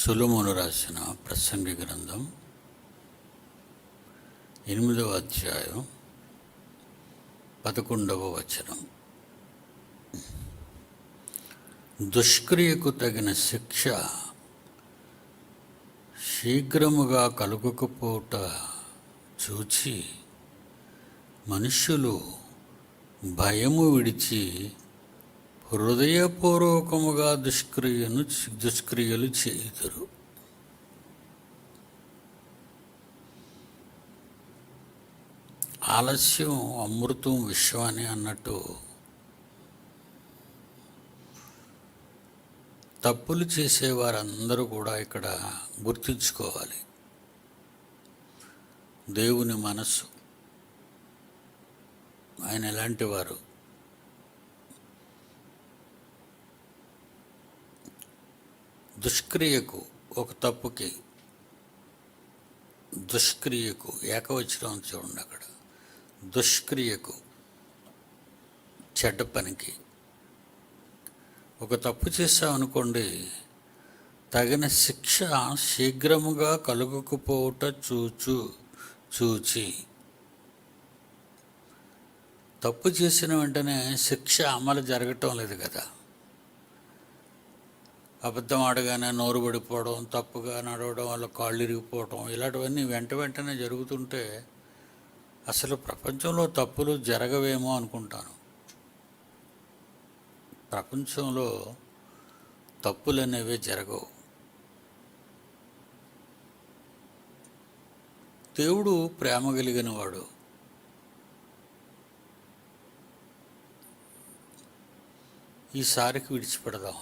సులమును రాసిన ప్రసంగి గ్రంథం ఎనిమిదవ అధ్యాయం పదకొండవ వచనం. దుష్క్రియకు తగిన శిక్ష శీఘ్రముగా కలుగకపోట చూచి మనుష్యులు భయము విడిచి హృదయపూర్వకముగా దుష్క్రియను దుష్క్రియలు చేయుదురు. ఆలస్యం అమృతం విశ్వం అని అన్నట్టు తప్పులు చేసేవారందరూ కూడా ఇక్కడ గుర్తుంచుకోవాలి. దేవుని మనస్సు. ఆయన ఎలాంటి వారు? దుష్క్రియకు ఒక తప్పుకి దుష్క్రియకు ఏకవచనం చూడండి అక్కడ. దుష్క్రియకు చెడ్డ పనికి. ఒక తప్పు చేసామనుకోండి తగిన శిక్ష శీఘ్రముగా కలుగకపోవుట చూచు చూచి. తప్పు చేసిన వెంటనే శిక్ష అమలు జరగటం లేదు కదా. అబద్ధం ఆడగానే నోరు పడిపోవడం తప్పుగా నడవడం వల్ల కాళ్ళు ఇరిగిపోవడం ఇలాంటివన్నీ వెంట వెంటనే జరుగుతుంటే అసలు ప్రపంచంలో తప్పులు జరగవేమో అనుకుంటాను. ప్రపంచంలో తప్పులు అనేవి జరగవు. దేవుడు ప్రేమ కలిగిన వాడు ఈసారికి విడిచిపెడదాం.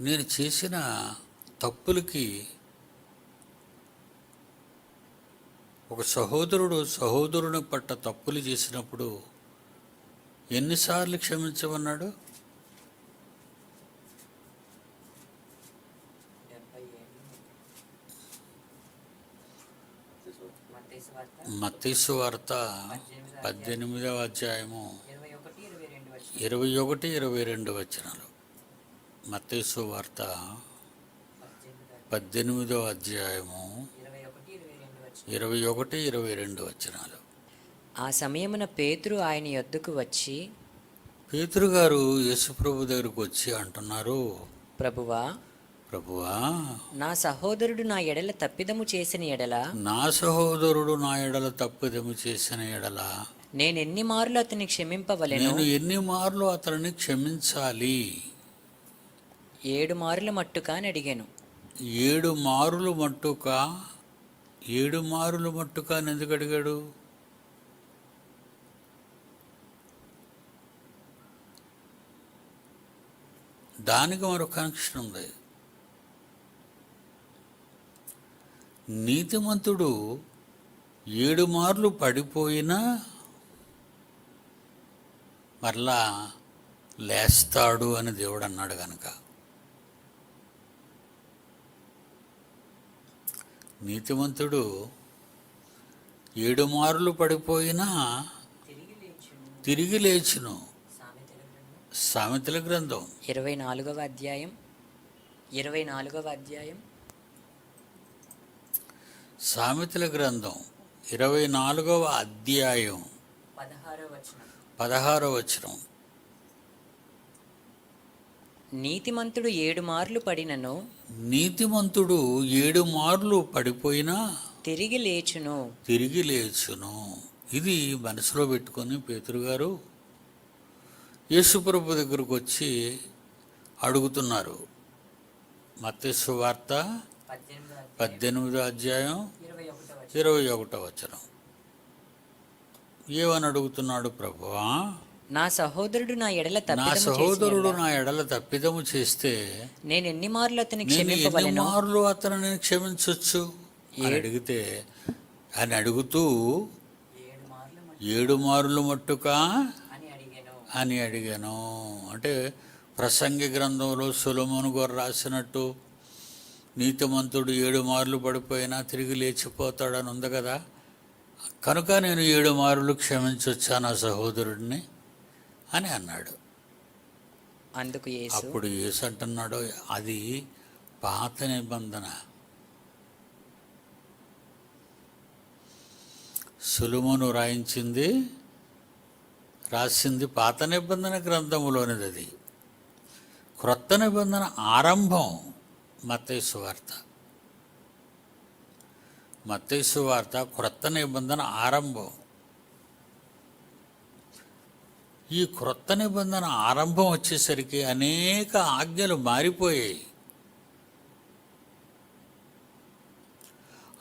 నేను చేసిన తప్పులకి ఒక సహోదరుడు సహోదరుని పట్ల తప్పులు చేసినప్పుడు ఎన్నిసార్లు క్షమించమన్నాడు? మత్తయి వార్త. పద్దెనిమిదవ అధ్యాయము. ఇరవై ఒకటి ఇరవై రెండు వచ్చి ఇరవై ఒకటి ఇరవై రెండు వచనాలు. మత్తీసు వార్త పద్దెనిమిది పద్దెనిమిదవ అధ్యాయము ఇరవై ఒకటి ఇరవై రెండు వచ్చి ఇరవై ఒకటి ఇరవై రెండు వచనాలు. ఆ సమయమున పేతురు ఆయన యొద్దకు వచ్చి పేతురు గారు యేసుప్రభు దగ్గరకు వచ్చి అంటున్నారు ప్రభువా ప్రభువా నా సహోదరుడు నా ఎడల తప్పిదము చేసిన ఎడల నా సహోదరుడు నా ఎడల తప్పిదము చేసిన ఎడల నేను ఎన్ని మార్లు అతన్ని క్షమింపవలెను? నేను ఎన్ని మార్లు అతనిని క్షమించాలి? ఏడు మారుల మట్టుక అని అడిగాను. ఏడు మారులు మట్టుక ఏడు మారులు మట్టుక అని ఎందుకు అడిగాడు? దానికి మరొక కనెక్షన్ ఉంది. నీతిమంతుడు ఏడు మార్లు పడిపోయినా మరలా లేస్తాడు అని దేవుడు అన్నాడు కనుక నీతిమంతుడు ఏడు మార్లు పడిపోయినా తిరిగి లేచును. సామెతల గ్రంథం. ఇరవై నాలుగవ అధ్యాయం. ఇరవై నాలుగవ అధ్యాయం. సామెతల గ్రంథం. ఇరవై నాలుగవ అధ్యాయం. పదహారవ వచనం. నీతిమంతుడు ఏడు మార్లు పడినను నీతిమంతుడు ఏడు మార్లు పడిపోయినా తిరిగి లేచును. తిరిగి లేచును. ఇది మనసులో పెట్టుకొని పేతురు గారు యేసుప్రభు దగ్గరకు వచ్చి అడుగుతున్నారు. మత్స్సు వార్త పద్దెనిమిదో అధ్యాయం ఇరవై ఒకటో వచనం. ఏమని అడుగుతున్నాడు ప్రభువా నా సహోదరుడు నా ఎడల నా తప్పిదము సహోదరుడు నా ఎడల తప్పిదము చేస్తే నేను ఎన్ని మార్లు అతని నేను ఎన్ని క్షమింపవలెను? మార్లు అతనిని క్షమించవచ్చు అని అడిగితే అని అడుగుతూ ఏడు మార్లు మట్టుకా అని అడిగాను. అని అడిగాను. అంటే ప్రసంగి గ్రంథంలో సులమును గారు రాసినట్టు నీతిమంతుడు ఏడు మార్లు పడిపోయినా తిరిగి లేచిపోతాడని ఉంది కదా. కనుక నేను ఏడు మారులు క్షమించొచ్చా నా సహోదరుడిని? అని అన్నాడు. అందుకు యేసు అప్పుడు యేసు అంటున్నాడు అది పాత నిబంధన. సులుమును రాయించింది రాసింది పాత నిబంధన గ్రంథములోనిది అది. క్రొత్త నిబంధన ఆరంభం మత్తయి వార్త. మత్తయి వార్త క్రొత్త నిబంధన ఆరంభం. ఈ క్రొత్త నిబంధన ఆరంభం వచ్చేసరికి అనేక ఆజ్ఞలు మారిపోయాయి.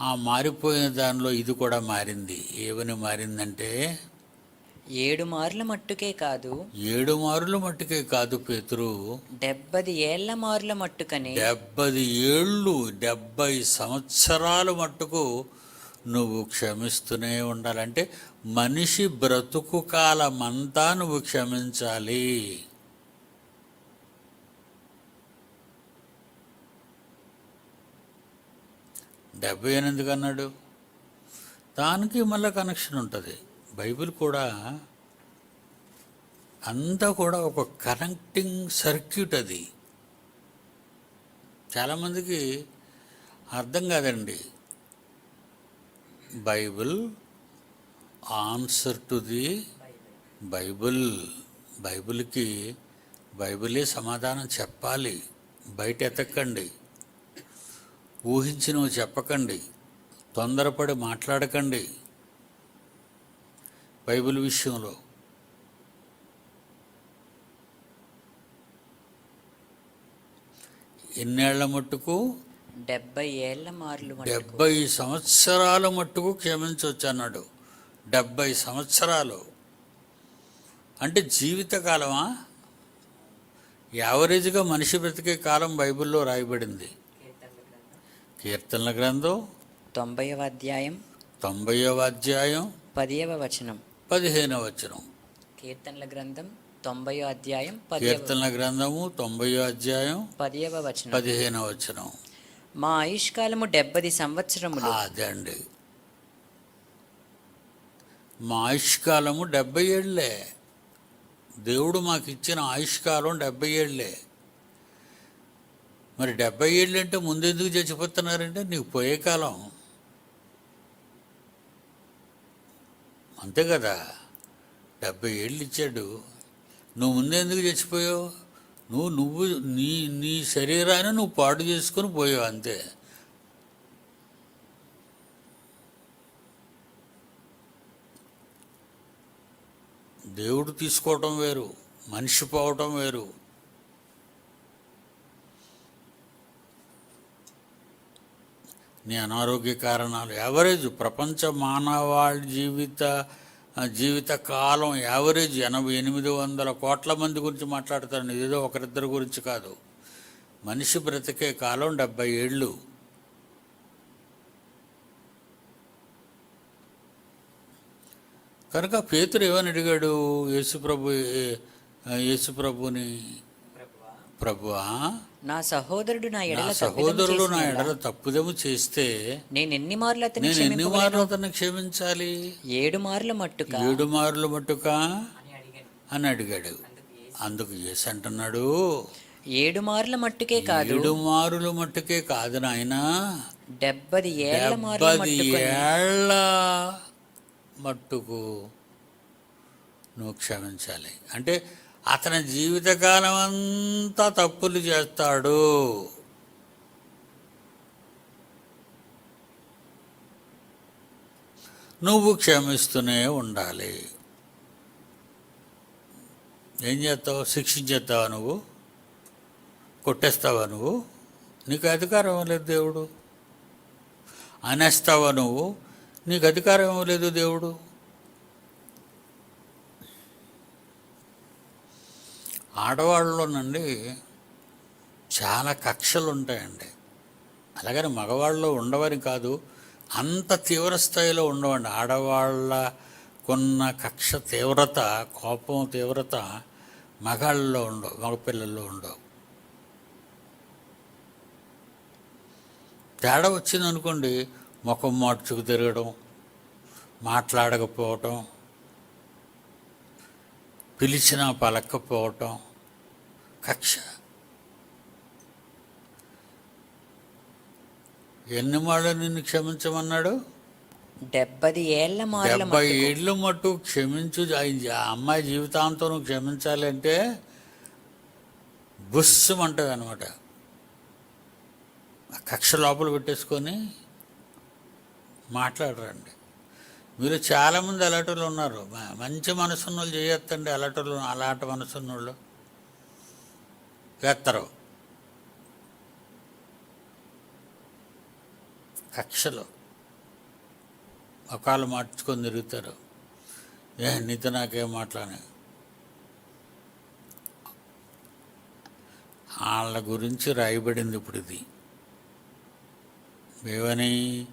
ఆ మారిపోయిన దానిలో ఇది కూడా మారింది. ఏమని మారిందంటే ఏడు మార్ల మట్టుకే కాదు ఏడు మారుల మట్టుకే కాదు పేతురు. డెబ్బది ఏళ్ళ మార్ల మట్టుకనే. డెబ్బది ఏళ్ళు డెబ్బై సంవత్సరాల మట్టుకు నువ్వు క్షమిస్తూనే ఉండాలంటే మనిషి బ్రతుకు కాలమంతా నువ్వు క్షమించాలి. డెబ్బై ఎనిమిదికి అన్నాడు దానికి మళ్ళీ కనెక్షన్ ఉంటుంది. బైబిల్ కూడా అంతా కూడా ఒక కనెక్టింగ్ సర్క్యూట్ అది. చాలామందికి అర్థం కాదండి. Bible answer to the Bible. బైబిల్కి బైబిలే సమాధానం చెప్పాలి. బయట ఎతకండి. ఊహించినవి చెప్పకండి. తొందరపడి మాట్లాడకండి. బైబిల్ విషయంలో. ఎన్నేళ్ళ మట్టుకు డెబ్బై ఏళ్ళ మార్లు డెబ్బై సంవత్సరాల మట్టుకు క్షమించవచ్చు అన్నాడు డెబ్బై సంవత్సరాలు. అంటే జీవితకాలమా? యావరేజ్గా మనిషి బ్రతికే కాలం బైబిల్లో రాయబడింది. కీర్తనల గ్రంథం. తొంభైవ అధ్యాయం. తొంభైవ అధ్యాయం. పదియవ వచనం. పదిహేనవ వచనం. కీర్తనల గ్రంథం. తొంభైవ అధ్యాయం. కీర్తనల గ్రంథము తొంభైవ అధ్యాయం. పదియవ వచనం. పదిహేనవ వచనం. మా ఆయుష్కాలము డెబ్బది సంవత్సరములు. అదండి. మా ఆయుష్కాలము డెబ్బై ఏళ్ళే. దేవుడు మాకు ఇచ్చిన ఆయుష్కాలం డెబ్బై ఏళ్ళే. మరి డెబ్బై ఏళ్ళు అంటే ముందెందుకు చచ్చిపోతున్నారంటే నీకు పోయే కాలం. అంతే కదా. డెబ్బై ఏళ్ళు ఇచ్చాడు. నువ్వు ముందెందుకు చచ్చిపోయావు? నువ్వు నువ్వు నీ నీ శరీరాన్ని నువ్వు పాడు చేసుకొని పోయావు అంతే. దేవుడు తీసుకోవటం వేరు మనిషి పోవటం వేరు. నీ అనారోగ్య కారణాలు యావరేజ్ ప్రపంచ మానవాళి జీవిత జీవిత కాలం యావరేజ్ ఎనభై ఎనిమిది వందల కోట్ల మంది గురించి మాట్లాడతాను ఏదో ఒకరిద్దరి గురించి కాదు. మనిషి బ్రతికే కాలం డెబ్బై ఏళ్ళు. కనుక పేతురు ఏమని అడిగాడు? యేసుప్రభు యేసుప్రభుని ప్రభువా నా సహోదరుడు నా ఎడల సహోదరుడు నా తప్పిదము ఎడల తప్పుదము చేస్తే నేను ఎన్ని మార్లు అతని నేను ఎన్ని? మార్లు అతన్ని క్షమించాలి? ఏడు మార్ల మట్టుక. ఏడు మార్లు మట్టుకా? అని అడిగాడు. అందుకు యేసు అంటున్నాడు ఏడు మార్ల మట్టుకే కాదు. ఏడు మారులు మట్టుకే కాదు నాయనా. డెబ్బది ఏళ్ళ మార్ల డెబ్బది మట్టుకు ఏళ్ళ మట్టుకు నువ్వు క్షమించాలి. అంటే అతని జీవితకాలం అంతా తప్పులు చేస్తాడు. నువ్వు క్షమిస్తూనే ఉండాలి. ఏం చేస్తావు? శిక్షించేస్తావా నువ్వు? కొట్టేస్తావా నువ్వు? నీకు అధికారం లేదు దేవుడు. అనేస్తావా నువ్వు? నీకు అధికారం ఇవ్వలేదు దేవుడు. ఆడవాళ్ళలోనండి చాలా కక్షలు ఉంటాయండి అలాగని మగవాళ్ళలో ఉండవని కాదు అంత తీవ్ర స్థాయిలో ఉండవండి. ఆడవాళ్ళకున్న కక్ష తీవ్రత కోపం తీవ్రత మగాళ్ళలో ఉండవు మగపిల్లల్లో ఉండవు. తేడా వచ్చిందనుకోండి ముఖం మార్చుకు తిరగడం మాట్లాడకపోవటం పిలిచినా పలక్కపోవటం కక్ష. ఎన్ని మాళ్ళు నిన్ను క్షమించమన్నాడు? డెబ్బది ఏళ్ళ మారుల డెబ్బై ఏళ్ళు మట్టు క్షమించు. ఆ అమ్మాయి జీవితాంతం నువ్వు క్షమించాలంటే బుస్సమంటుంది అనమాట ఆ కక్ష లోపల పెట్టేసుకొని మాట్లాడరండి. మీరు చాలామంది అలాంటి ఉన్నారు. మంచి మనసున్న వాళ్ళు చేయొద్దండి అలాంటి అలాంటి మనసున్న వేస్తారు. కక్షలు. ఒకళ్ళు మార్చుకొని తిరుగుతారు. ఏ నీతో నాకేం మాట్లాడే వాళ్ళ గురించి రాయబడింది ఇప్పుడు ఇది. ఏమని?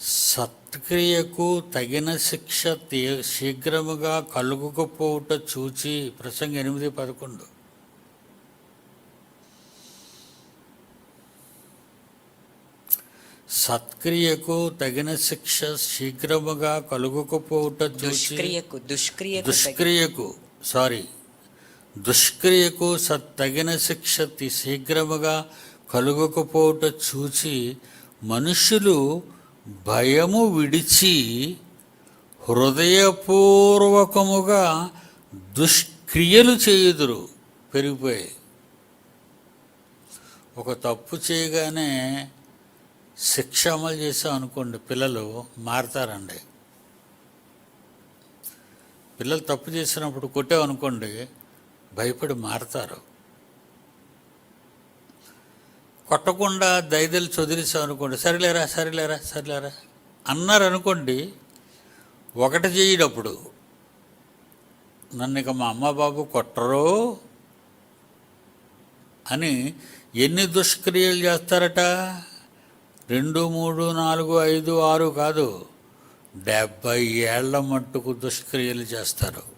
సత్క్రియకు తగిన శిక్ష తీ- శీఘ్రముగా కలుగుకపోవుట చూచి ప్రసంగ ఎనిమిది పదకొండు. సత్క్రియకు తగిన శిక్ష శీఘ్రముగా కలుగుకపోవుట దుష్క్రియకు దుష్క్రియకు సారీ దుష్క్రియకు సత్ తగిన శిక్ష శీఘ్రముగా కలుగకపోవుట చూచి మనుషులు భయము విడిచి హృదయపూర్వకముగా దుష్క్రియలు చేయుదురు పెరిగిపోయాయి. ఒక తప్పు చేయగానే శిక్ష అమలు చేసాం అనుకోండి పిల్లలు మారతారండి. పిల్లలు తప్పు చేసినప్పుడు కొట్టామనుకోండి భయపడి మారతారు. కొట్టకుండా దైదలు చదిలేసాం అనుకోండి సరిలేరా సరిలేరా సరిలేరా అన్నారు అనుకోండి ఒకటి చేయడప్పుడు నన్ను ఇక మా అమ్మ బాబు కొట్టరు అని ఎన్ని దుష్క్రియలు చేస్తారట? రెండు మూడు నాలుగు ఐదు ఆరు కాదు. డెబ్బై ఏళ్ళ మట్టుకు దుష్క్రియలు చేస్తారు.